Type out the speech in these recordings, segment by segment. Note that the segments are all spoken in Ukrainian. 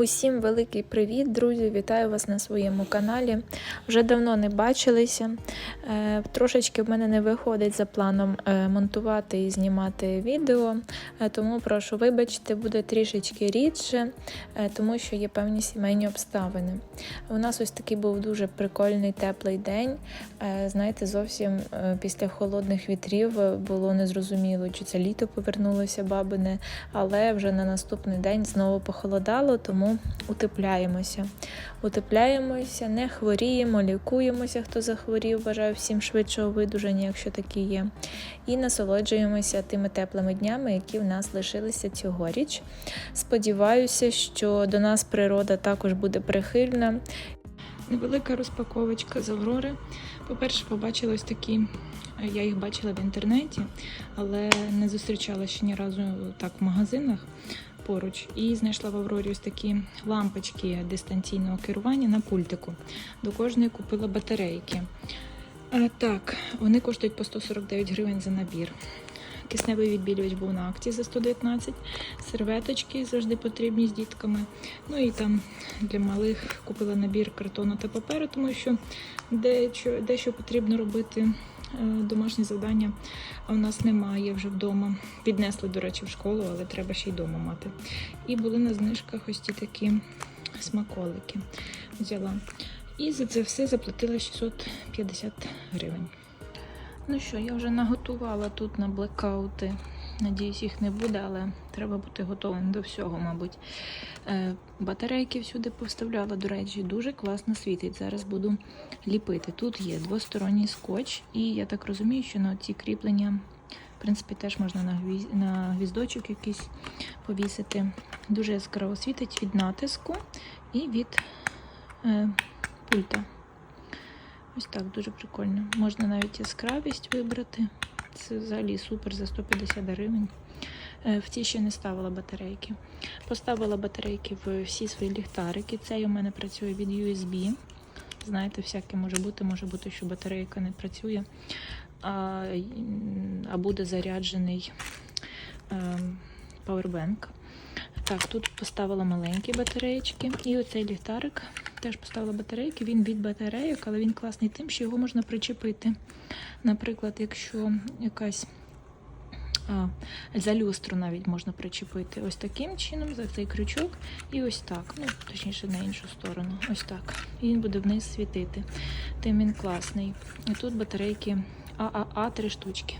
Усім великий привіт, друзі! Вітаю вас на своєму каналі. Вже давно не бачилися. Е, Трошечки в мене не виходить за планом е, монтувати і знімати відео, е, тому прошу вибачте, буде трішечки рідше, тому що є певні сімейні обставини. У нас ось такий був дуже прикольний теплий день. Знаєте, зовсім після холодних вітрів було незрозуміло, чи це літо повернулося бабине, але вже на наступний день знову похолодало, тому утепляємося. Утепляємося, не хворіємо, лікуємося, хто захворів. Бажаю всім швидшого видужання, якщо такі є. І насолоджуємося тими теплими днями, які в нас лишилися цьогоріч. Сподіваюся, що до нас природа також буде прихильна. Невелика розпаковочка з Аврори. По-перше, побачила ось такі. Я їх бачила в інтернеті, але не зустрічала ще ні разу так в магазинах поруч. І знайшла в Аврорі ось такі лампочки дистанційного керування на пультику. До кожної купила батарейки. Е, Так, вони коштують по 149 гривень за набір. Кисневий відбілювач був на акції за 119, серветочки завжди потрібні з дітками. Ну і там для малих купила набір картону та паперу, тому що дещо, дещо потрібно робити домашні завдання, а в нас немає вже вдома. Піднесли, до речі, в школу, але треба ще й вдома мати. І були на знижках ось ті такі смаколики. Взяла. І за це все заплатила 650 гривень. Ну що, я вже наготувала тут на блекаути. Надіюсь, їх не буде, але треба бути готовим до всього, мабуть. Е, батарейки всюди поставляла, до речі, дуже класно світить. Зараз буду ліпити. Тут є двосторонній скотч, і я так розумію, що на ці кріплення, в принципі, теж можна на, гвіз... на гвіздочок якийсь повісити. Дуже яскраво світить від натиску і від е, пульта. Ось так дуже прикольно. Можна навіть яскравість вибрати. Це взагалі супер за 150 гривень. Е, В ці ще не ставила батарейки. Поставила батарейки в всі свої ліхтарики. Цей у мене працює від USB. Знаєте, всяке може бути. Може бути, що батарейка не працює, а, а буде заряджений ем, павербенк. Так, тут поставила маленькі батареєчки. І оцей ліхтарик теж поставила батарейки. Він від батарейок, але він класний тим, що його можна причепити. Наприклад, якщо якась а, за люстру навіть можна причепити ось таким чином, за цей крючок, і ось так. Ну, точніше, на іншу сторону. Ось так. І він буде вниз світити. Тим він класний. І тут батарейки ААА три штучки.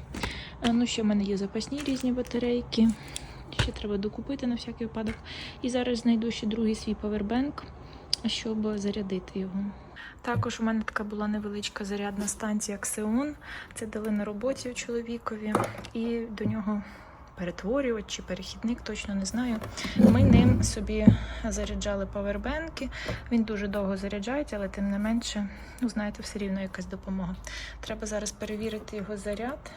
А, Ну, ще в мене є запасні різні батарейки. Ще треба докупити на всякий випадок. І зараз знайду ще другий свій павербенк, щоб зарядити його. Також у мене така була невеличка зарядна станція Xeon. Це дали на роботі чоловікові, і до нього перетворювач чи перехідник, точно не знаю. Ми ним собі заряджали павербенки. Він дуже довго заряджається, але тим не менше, ну знаєте, все рівно якась допомога. Треба зараз перевірити його заряд.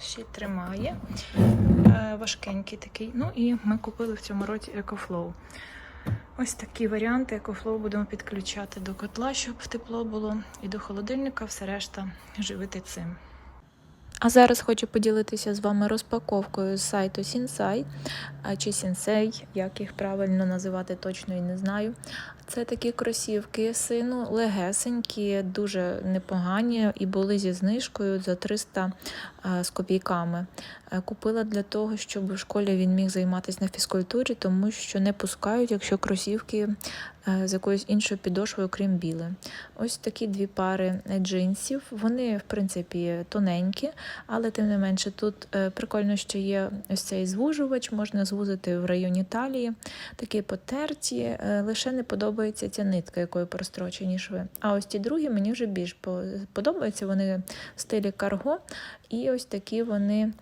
Ще тримає. Е, важкенький такий. Ну і ми купили в цьому році EcoFlow. Ось такі варіанти EcoFlow будемо підключати до котла, щоб тепло було, і до холодильника, все решта живити цим. А зараз хочу поділитися з вами розпаковкою з сайту а чи Sensei, як їх правильно називати, точно і не знаю. Це такі кросівки сину, легесенькі, дуже непогані і були зі знижкою за 300 е, з копійками. Е, Купила для того, щоб в школі він міг займатися на фізкультурі, тому що не пускають, якщо кросівки е, з якоюсь іншою підошвою, крім біле. Ось такі дві пари джинсів. Вони, в принципі, тоненькі, але тим не менше тут прикольно, що є ось цей звужувач, можна звузити в районі талії. Такі потерті, лише не подобається ця нитка, якою прострочені шви. А ось ті другі мені вже більш подобаються. Вони в стилі карго. І ось такі вони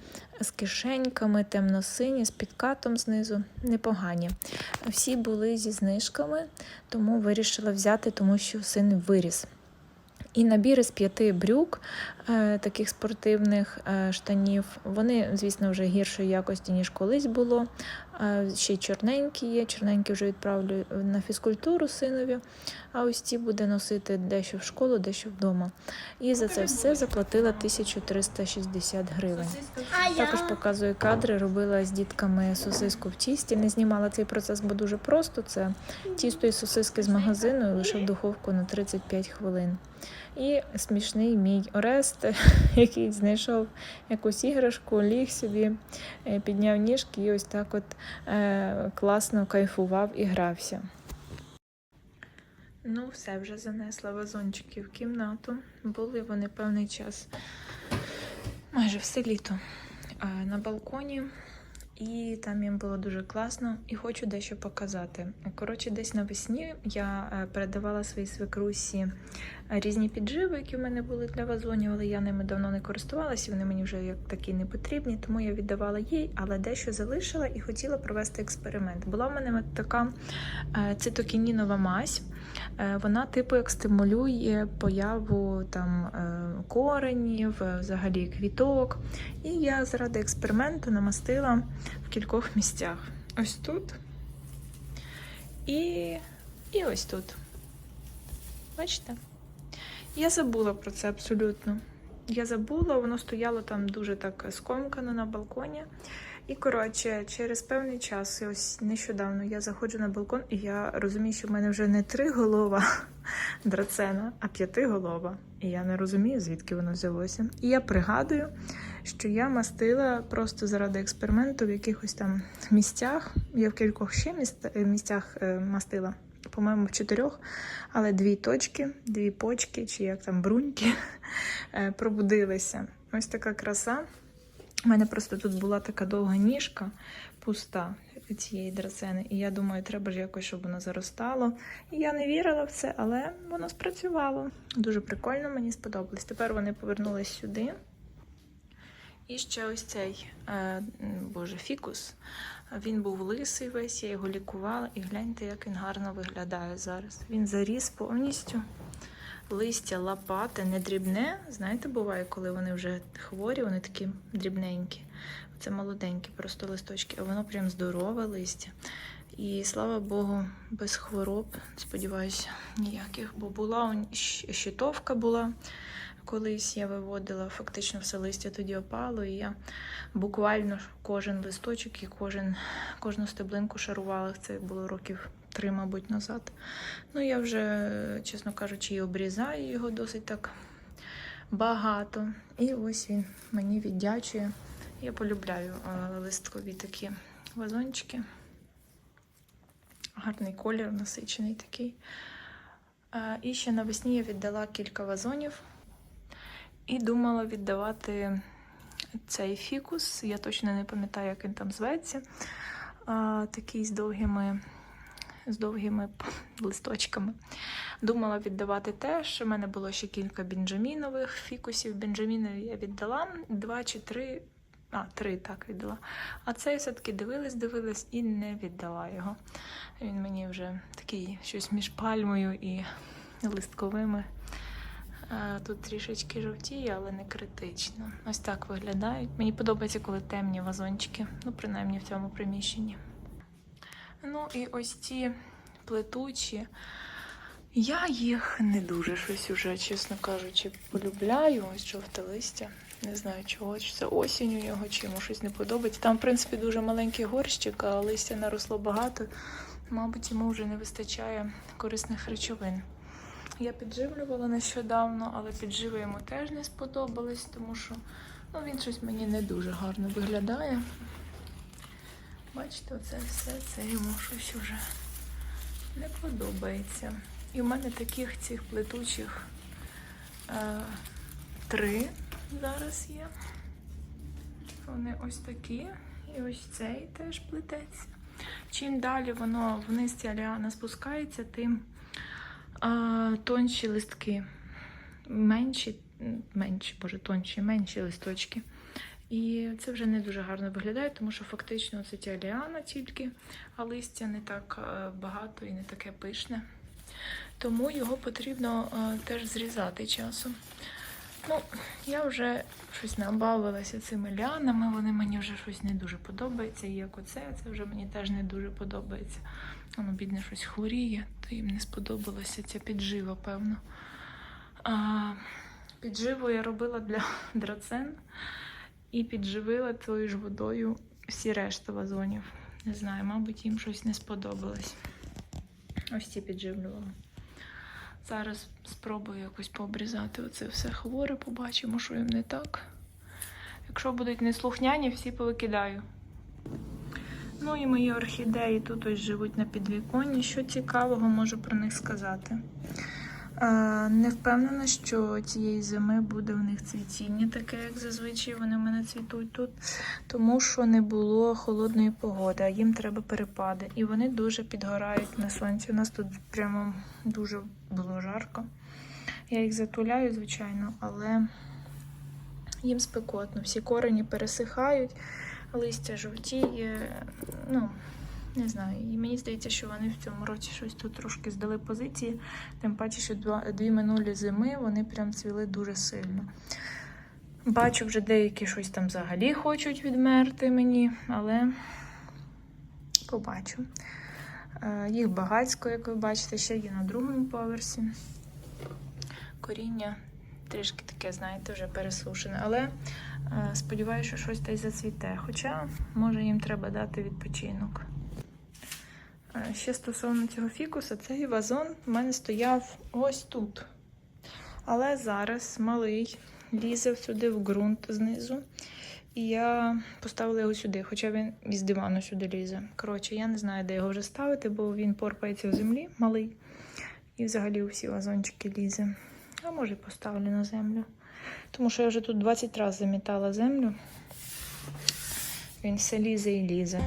з кишеньками, темно-сині, з підкатом знизу, непогані. Всі були зі знижками, тому вирішила взяти, тому що син виріс. І набір із п'яти брюк, таких спортивних е, штанів. Вони, звісно, вже гіршої якості, ніж колись було. Е, Ще й чорненькі є. Чорненькі вже відправлю на фізкультуру синові. А ось ці буде носити дещо в школу, дещо вдома. І за це все заплатила 1360 гривень. Також показую кадри, робила з дітками сосиску в тісті. Не знімала цей процес, бо дуже просто. Це тісто і сосиски з магазину лише в духовку на 35 хвилин. І смішний мій Орест, який знайшов якусь іграшку, ліг собі, е, підняв ніжки і ось так от е, класно кайфував і грався. Ну, все, вже занесла вазончики в кімнату. Були вони певний час, майже все літо на балконі. І там їм було дуже класно, і хочу дещо показати. Коротше, десь навесні я е, передавала своїй свекрусі різні підживи, які в мене були для вазонів, але я ними давно не користувалася, вони мені вже як такі не потрібні, тому я віддавала їй, але дещо залишила і хотіла провести експеримент. Була в мене така е, цитокінінова мазь. Е, Вона, типу, як стимулює появу там е, коренів, е, взагалі квіток. І я заради експерименту намастила в кількох місцях. Ось тут і, і ось тут. Бачите? Я забула про це абсолютно. Я забула, воно стояло там дуже так скомкано на балконі. І, коротше, через певний час, ось нещодавно я заходжу на балкон, і я розумію, що в мене вже не три голова драцена, а п'ятиголова. І я не розумію, звідки воно взялося. І я пригадую, що я мастила просто заради експерименту в якихось там місцях. Я в кількох ще міст- місцях е, мастила, по-моєму, в чотирьох, але дві точки, дві почки, чи як там бруньки, е, пробудилися. Ось така краса. У мене просто тут була така довга ніжка пуста цієї драцени, і я думаю, треба ж якось, щоб воно заростало. І я не вірила в це, але воно спрацювало. Дуже прикольно, мені сподобалось. Тепер вони повернулись сюди. І ще ось цей е, боже, фікус. Він був лисий весь, я його лікувала, і гляньте, як він гарно виглядає зараз. Він заріс повністю. Листя лопате, не дрібне. Знаєте, буває, коли вони вже хворі, вони такі дрібненькі. Це молоденькі просто листочки, а воно прям здорове листя. І слава Богу, без хвороб, сподіваюся, ніяких. Бо була щитовка була. Колись я виводила фактично все листя тоді опало, і я буквально кожен листочок і кожен, кожну стеблинку шарувала. Це було років три, мабуть, назад. Ну, я вже, чесно кажучи, і обрізаю його досить так багато. І ось він мені віддячує. Я полюбляю листкові такі вазончики. Гарний колір, насичений такий. І ще навесні я віддала кілька вазонів і думала віддавати цей фікус. Я точно не пам'ятаю, як він там зветься. Такий з довгими, з довгими листочками. Думала віддавати теж. У мене було ще кілька бенджамінових фікусів. Бенджамінові я віддала два чи три. А, три так віддала. А цей все-таки дивилась, дивилась і не віддала його. Він мені вже такий щось між пальмою і листковими. Е, Тут трішечки жовтіє, але не критично. Ось так виглядають. Мені подобається, коли темні вазончики, ну, принаймні в цьому приміщенні. Ну і ось ці плетучі. Я їх не дуже щось уже, чесно кажучи, полюбляю. Ось жовте листя. Не знаю чого, чи це осінь у нього, чи йому щось не подобається. Там, в принципі, дуже маленький горщик, а листя наросло багато. Мабуть, йому вже не вистачає корисних речовин. Я підживлювала нещодавно, але підживи йому теж не сподобались, тому що ну, він щось мені не дуже гарно виглядає. Бачите, оце все, це йому щось уже не подобається. І в мене таких цих плетучих е, три зараз є. Вони ось такі. І ось цей теж плететься. Чим далі воно вниз ця ліана спускається, тим а, тонші листки. Менші, менші, боже, тонші, менші листочки. І це вже не дуже гарно виглядає, тому що фактично це ця ліана тільки, а листя не так е, багато і не таке пишне. Тому його потрібно е, теж зрізати часом. Ну, я вже щось набавилася цими лянами, вони мені вже щось не дуже подобається. І як оце, це вже мені теж не дуже подобається. Воно, бідне, щось хворіє, то їм не сподобалася ця піджива, певно. А, підживу я робила для драцен і підживила тою ж водою всі решта вазонів. Не знаю, мабуть, їм щось не сподобалось. Ось ці підживлювала. Зараз спробую якось пообрізати оце все хворе, побачимо, що їм не так. Якщо будуть неслухняні, всі повикидаю. Ну і мої орхідеї тут ось живуть на підвіконні. Що цікавого можу про них сказати? Не впевнена, що цієї зими буде в них цвітіння, таке, як зазвичай вони в мене цвітуть тут, тому що не було холодної погоди, а їм треба перепади. І вони дуже підгорають на сонці. У нас тут прямо дуже було жарко. Я їх затуляю, звичайно, але їм спекотно. Всі корені пересихають, листя жовтіє. Ну, не знаю, і мені здається, що вони в цьому році щось тут трошки здали позиції. Тим паче, що два, дві минулі зими вони прям цвіли дуже сильно. Бачу, вже деякі щось там взагалі хочуть відмерти мені, але побачу. Е, Їх багацько, як ви бачите, ще є на другому поверсі. Коріння трішки таке, знаєте, вже пересушене. Але е, сподіваюся, що щось й зацвіте. Хоча, може, їм треба дати відпочинок. Ще стосовно цього фікуса, цей вазон в мене стояв ось тут. Але зараз малий лізе сюди в ґрунт знизу. І я поставила його сюди, хоча він із дивану сюди лізе. Коротше, я не знаю, де його вже ставити, бо він порпається в землі малий. І взагалі у всі вазончики лізе. А може поставлю на землю. Тому що я вже тут 20 разів замітала землю. Він все лізе і лізе.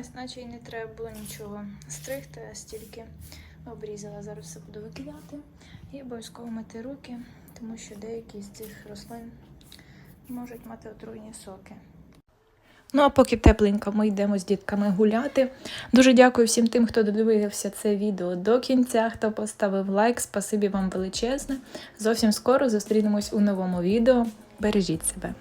Ось, наче і не треба було нічого стригти, а стільки обрізала. Зараз все буду викидати. І обов'язково мити руки, тому що деякі з цих рослин можуть мати отруйні соки. Ну, а поки тепленько, ми йдемо з дітками гуляти. Дуже дякую всім тим, хто додивився це відео до кінця, хто поставив лайк. Спасибі вам величезне. Зовсім скоро зустрінемось у новому відео. Бережіть себе.